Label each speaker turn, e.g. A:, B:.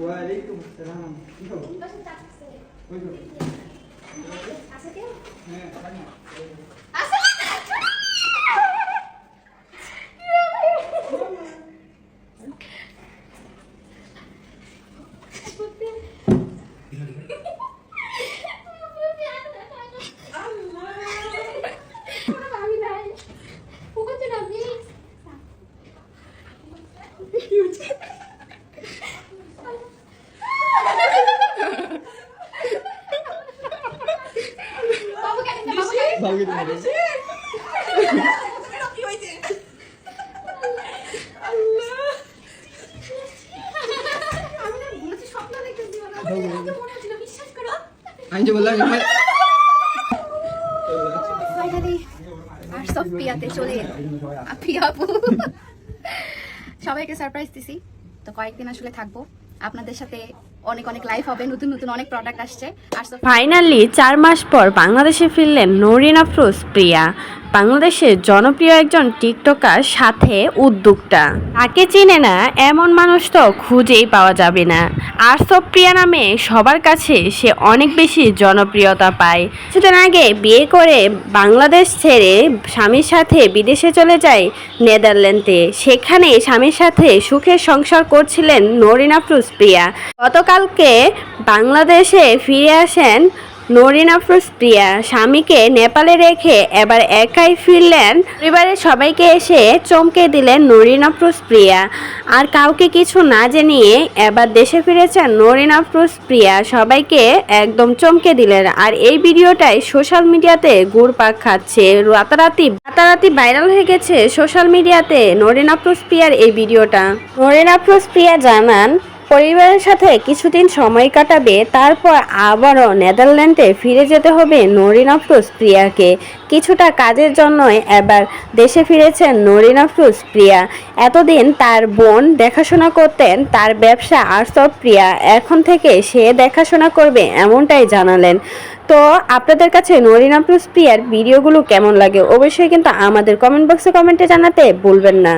A: ওয়ালাইকুম আসসালাম কি খবর
B: আছে কেউ হ্যাঁ আমি যে বললাম পিয়াতে চলে সবাইকে সারপ্রাইজ দিছি তো কয়েকদিন আসলে থাকব আপনাদের সাথে অনেক অনেক লাইভ হবে, নতুন নতুন অনেক প্রোডাক্ট আসছে। আর
C: ফাইনালি চার মাস পর বাংলাদেশে ফিরলেন নরিন আফরোজ, প্রিয়া। বাংলাদেশের জনপ্রিয় একজন টিকটকার সাথে উদ্যোক্তা। তাকে চিনে না, এমন মানুষ তো খুঁজেই পাওয়া যাবে না। আরসব প্রিয়া নামে সবার কাছে সে অনেক বেশি জনপ্রিয়তা পায়। কিছুদিন আগে বিয়ে করে বাংলাদেশ ছেড়ে স্বামীর সাথে বিদেশে চলে যায় নেদারল্যান্ডে। সেখানে স্বামীর সাথে সুখের সংসার করছিলেন নরিন আফরোজ, প্রিয়া। গতকালকে বাংলাদেশে ফিরে আসেন নরিন আফরোজ প্রিয়া স্বামীকে নেপালে রেখে এবার একাই ফিরলেন। পরিবারের সবাইকে এসে চমকে দিলেন নরিন আফরোজ প্রিয়া আর কাউকে কিছু না জানিয়ে এবার দেশে ফিরেছেন নরিন আফরোজ প্রিয়া সবাইকে একদম চমকে দিলেন। আর এই ভিডিওটাই সোশ্যাল মিডিয়াতে ঘুরপাক খাচ্ছে। রাতারাতি রাতারাতি ভাইরাল হয়ে গেছে সোশ্যাল মিডিয়াতে নরিন আফরোজ প্রিয়ার এই ভিডিওটা। নরিন আফরোজ প্রিয়া জানান পরিবারের সাথে কিছুদিন সময় কাটাবে, তারপর আবারও নেদারল্যান্ডে ফিরে যেতে হবে নরিন আফরোজ প্রিয়াকে। কিছুটা কাজের জন্যই এবার দেশে ফিরেছেন নরিন আফরোজ প্রিয়া। এতদিন তার বোন দেখাশোনা করতেন, তার ব্যবসা আর্টস প্রিয়া। এখন থেকে সে দেখাশোনা করবে এমনটাই জানালেন। তো আপনাদের কাছে নরিন আফরোজ প্রিয়ার ভিডিওগুলো কেমন লাগে? অবশ্যই কিন্তু আমাদের কমেন্ট বক্সে কমেন্টে জানাতে ভুলবেন না।